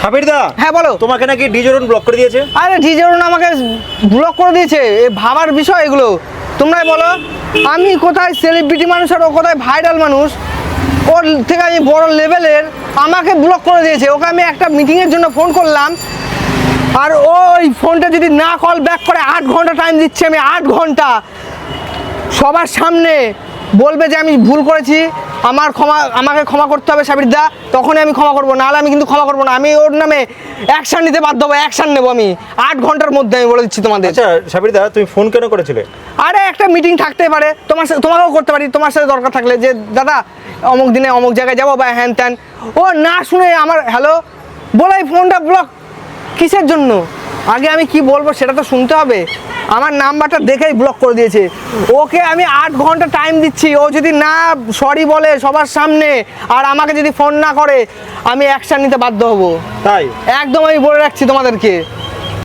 সাবির দা হ্যাঁ বলো। তোমাকে নাকি ডিজরন ব্লক করে দিয়েছে? আরে ডিজরুন আমাকে ব্লক করে দিয়েছে। এ ভাবার বিষয় এগুলো। তোমরাই বলো আমি কোথায় সেলিব্রিটি মানুষ আর ও কোথায় ভাইরাল মানুষ ওর থেকে আমি বড় লেভেলের আমাকে ব্লক করে দিয়েছে। ওকে আমি একটা মিটিংয়ের জন্য ফোন করলাম। আর ওই ফোনটা যদি না কল ব্যাক করে আট ঘণ্টা টাইম দিচ্ছে আমি আট ঘণ্টা। সবার সামনে বলবে যে আমি ভুল করেছি আমার ক্ষমা আমাকে ক্ষমা করতে হবে সাবির দা তখনই আমি ক্ষমা করব নাহলে আমি কিন্তু ক্ষমা করব না। আমি ওর নামে অ্যাকশন নিতে বাধ্য হব অ্যাকশন নেব আমি। আট ঘণ্টার মধ্যে আমি বলে দিচ্ছি তোমাদের। আচ্ছা সাবির দা তুমি ফোন কেন করেছিলে? আরে একটা মিটিং থাকতে পারে। তোমার সাথে তোমাকেও করতে পারি তোমার সাথে দরকার থাকলে যে দাদা অমুক দিনে অমুক জায়গায় যাব বা হ্যান ত্যান। ও না শুনে আমার হ্যালো বলে এই ফোনটা ব্লক কিসের জন্য? আগে আমি কি বলব সেটা তো শুনতে হবে। আমার নাম্বারটা দেখেই ব্লক করে দিয়েছে। ওকে আমি আট ঘণ্টা টাইম দিচ্ছি ও যদি না সরি বলে সবার সামনে আর আমাকে যদি ফোন না করে আমি অ্যাকশান নিতে বাধ্য হব। তাই? একদম আমি বলে রাখছি তোমাদেরকে।